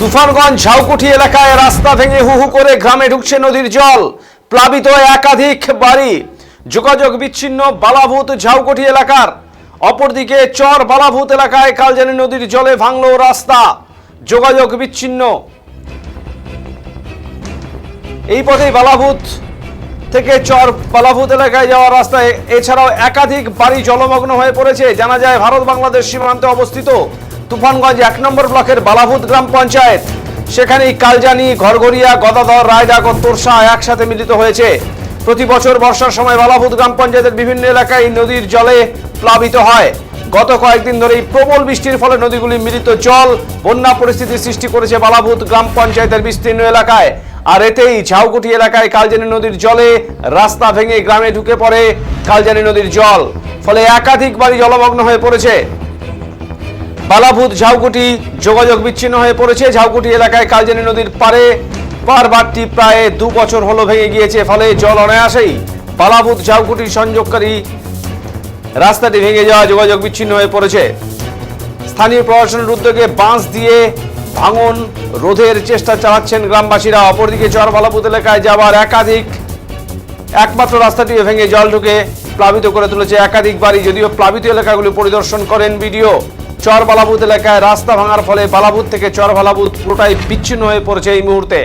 তুফানগঞ্জ ঝাউকুঠি এলাকায় রাস্তা ভেঙে হু হু করে গ্রামে ঢুকছে নদীর জল। প্লাবিত একাধিক বাড়ি। যোগাযোগ বিচ্ছিন্ন বালাভূত ঝাউকুঠি এলাকার। অপরদিকে চর বালাভূত এলাকায় কালজানি নদীর জলে ভাঙল রাস্তা। যোগাযোগ বিচ্ছিন্ন। এই পথেই বালাভূত থেকে চর বালাভূত এলাকায় যাওয়ার রাস্তায়। এছাড়াও একাধিক বাড়ি জলমগ্ন হয়ে পড়েছে। জানা যায় ভারত বাংলাদেশ সীমান্তে অবস্থিত তুফানগঞ্জ এক নম্বর ব্লকের বালাভূত গ্রাম পঞ্চায়েত। সেখানেই কালজানি ঘরঘরিয়া গদাধর রায়ডাক ও তোরসা একসাথে মিলিত হয়েছে। প্রতি বছর বর্ষার সময় বালাভূত গ্রাম পঞ্চায়েতের বিভিন্ন এলাকায় নদীর জলে প্লাবিত হয়। গত কয়েকদিন ধরেই প্রবল বৃষ্টির ফলে নদীগুলি মিলিত জল, বন্যা পরিস্থিতির সৃষ্টি করেছে বালাভূত গ্রাম পঞ্চায়েতের বিস্তীর্ণ এলাকায়। আর এতেই ঝাউকুটি এলাকায় কালজানি নদীর জলে রাস্তা ভেঙে গ্রামে ঢুকে পড়ে কালজানি নদীর জল। ফলে একাধিক বাড়ি জলমগ্ন হয়ে পড়েছে। বালাভূত ঝাউকুটি যোগাযোগ বিচ্ছিন্ন হয়ে পড়েছে। ঝাউকুটি এলাকায় কালজানি নদীর পারে পারবারটি প্রায় দু বছর হলো ভেঙে গিয়েছে, ফলে জল অনায়াসেই বালাভূত ঝাউকুটি সংযোগকারী রাস্তাটি ভেঙে যাওয়া যোগাযোগ বিচ্ছিন্ন হয়ে পড়েছে। স্থানীয় প্রশাসনের উদ্যোগে বাঁশ দিয়ে ভাঙন রোধের চেষ্টা চালাচ্ছেন গ্রামবাসীরা। অপরদিকে চর বালাপুত এলাকায় যাওয়ার একাধিক, একমাত্র রাস্তাটিও ভেঙে জল ঢুকে প্লাবিত করে তুলেছে। একাধিক বাড়ি, যদিও প্লাবিত এলাকাগুলি পরিদর্শন করেন ভিডিও চর বালাবুত এলাকায় রাস্তা ভাঙার ফলে বালাবুদ থেকে চর বালাবুত পুরোটাই বিচ্ছিন্ন হয়ে পড়েছে এই মুহূর্তে।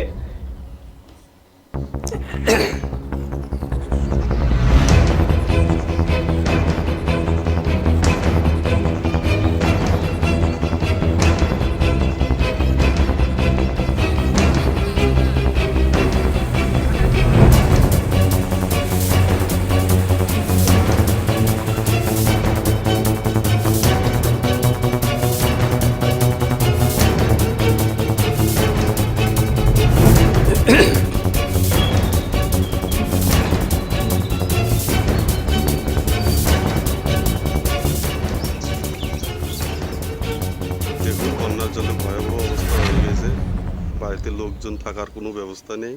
বাড়িতে লোকজন থাকার কোনো ব্যবস্থা নেই।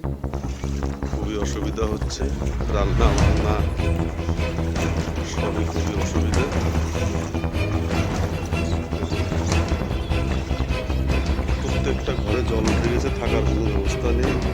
খুবই অসুবিধা হচ্ছে। রান্না, বান্না সবই খুবই অসুবিধা। প্রত্যেকটা ঘরে জল উঠে গেছে থাকার কোনো ব্যবস্থা নেই।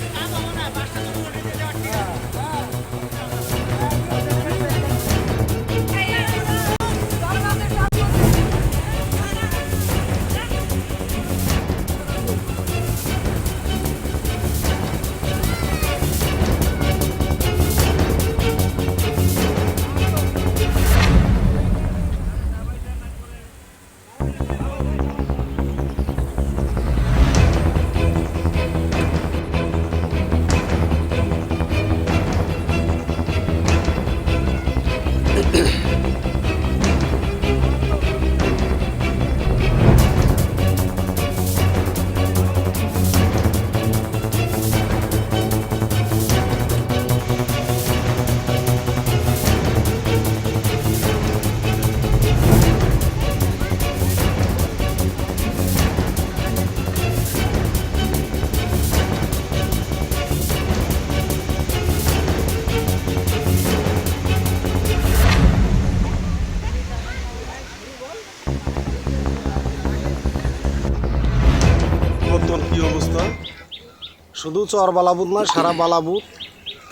শুধু চর বালাবুত নয় সারা বালাবুত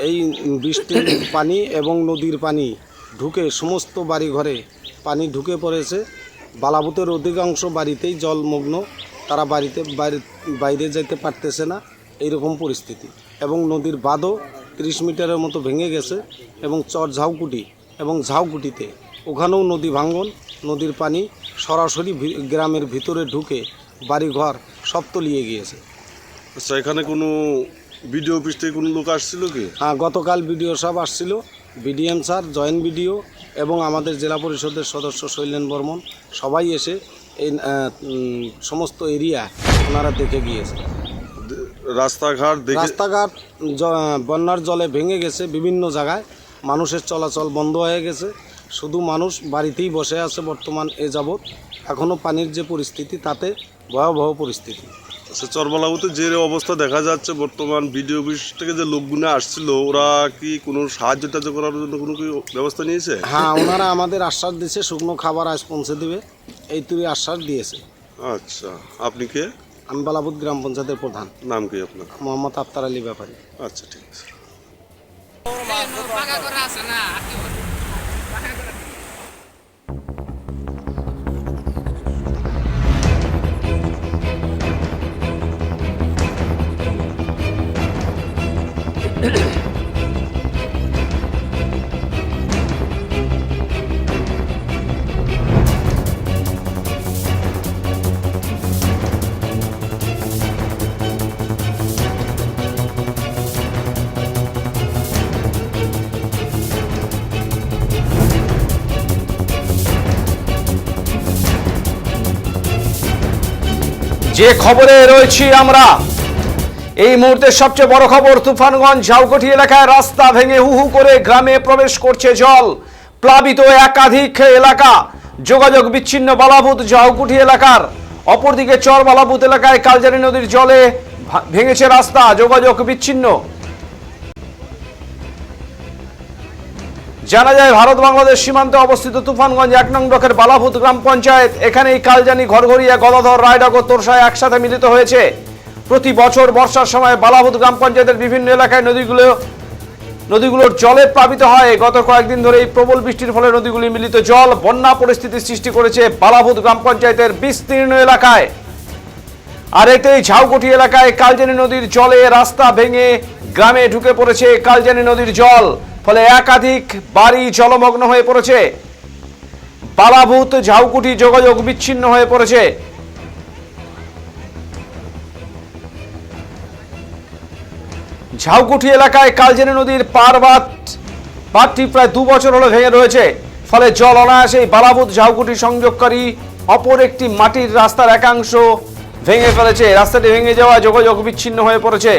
এই বৃষ্টির পানি এবং নদীর পানি ঢুকে সমস্ত বাড়ি ঘরে পানি ঢুকে পড়েছে। বালাবুতের অধিকাংশ বাড়িতেই জলমগ্ন, তারা বাড়িতে বাইরে যেতে পারতেছে না, এইরকম পরিস্থিতি। এবং নদীর বাঁধও তিরিশ মিটারের মতো ভেঙে গেছে এবং চর ঝাউকুটি এবং ঝাউকুটিতে ওখানেও নদী ভাঙ্গন নদীর পানি সরাসরি গ্রামের ভিতরে ঢুকে বাড়িঘর সব তলিয়ে গিয়েছে। আচ্ছা এখানে কোনো ভিডিও অফিস থেকে কোনো লোক আসছিল কি? হ্যাঁ গতকাল বিডিও সাহেব আসছিল। বিডিএম স্যার জয়েন্ট বিডিও এবং আমাদের জেলা পরিষদের সদস্য শৈলেন বর্মন সবাই এসে এই সমস্ত এরিয়া ওনারা দেখে গিয়েছে। রাস্তাঘাট রাস্তাঘাট বন্যার জলে ভেঙে গেছে বিভিন্ন জায়গায়। মানুষের চলাচল বন্ধ হয়ে গেছে। শুধু মানুষ বাড়িতেই বসে আছে বর্তমান এ যাবৎ। এখনও পানির যে পরিস্থিতি তাতে ভয়াবহ পরিস্থিতি। আচ্ছা চরবালাবুতে যে অবস্থা দেখা যাচ্ছে বর্তমান ভিডিও অফিস থেকে যে লোকগুলো আসছিল ওরা কি কোনো সাহায্য টাহায্য করার জন্য কোনো কি ব্যবস্থা নিয়েছে? হ্যাঁ ওনারা আমাদের আশ্বাস দিয়েছে শুকনো খাবার আজ পৌঁছে দেবে। এই তুই আশ্বাস দিয়েছে। আচ্ছা আপনি কে? আমি বালাপুর গ্রাম পঞ্চায়েতের প্রধান। নাম কি আপনার? মোহাম্মদ আফতার আলী ব্যাপারী। আচ্ছা ঠিক আছে। যে খবরে রয়েছি আমরা, এই মুহূর্তে সবচেয়ে বড় খবর, তুফানগঞ্জ ঝাউকটি এলাকায় রাস্তা ভেঙে হুহু করে গ্রামে প্রবেশ করছে জল। প্লাবিত একাধিক এলাকা। যোগাযোগ বিচ্ছিন্ন বালাভূত ঝাউকুটি এলাকার। অপরদিকে চর বালাভূত এলাকায় কালজারি নদীর জলে ভেঙেছে রাস্তা। যোগাযোগ বিচ্ছিন্ন। জানা যায়, ভারত বাংলাদেশ সীমান্তে অবস্থিত তুফানগঞ্জ এক নং ব্লকের বালাভূত গ্রাম পঞ্চায়েত। এখানেই কালজানি ঘরঘরিয়া গদাধর রায়ডাক তোরসায় একসাথে মিলিত হয়েছে। প্রতি বছর বর্ষার সময় বালাভূত গ্রাম পঞ্চায়েতের বিভিন্ন এলাকায় নদীগুলো, নদীগুলোর জলে প্লাবিত হয়। গত কয়েকদিন ধরে এই প্রবল বৃষ্টির ফলে নদীগুলি মিলিত জল, বন্যা পরিস্থিতির সৃষ্টি করেছে বালাভূত গ্রাম পঞ্চায়েতের বিস্তীর্ণ এলাকায়। আর এতেই ঝাউকুটি এলাকায় কালজানি নদীর জলে রাস্তা ভেঙে গ্রামে ঢুকে পড়েছে কালজানি নদীর জল। ফলে একাধিক বাড়ি জলমগ্ন হয়ে পড়েছে। বালাভূত ঝাউকুটি যোগাযোগ বিচ্ছিন্ন হয়ে পড়েছে। ঝাউকুটি এলাকায় কালজানি নদীর পার পারবাত বাঁধটি প্রায় দু বছর হলো ভেঙে রয়েছে। ফলে জল অনায়াসেই বালাভূত ঝাউকুটি সংযোগকারী অপর একটি মাটির রাস্তার একাংশ ভেঙে ফেলেছে। রাস্তাটি ভেঙে যাওয়া যোগাযোগ বিচ্ছিন্ন হয়ে পড়েছে।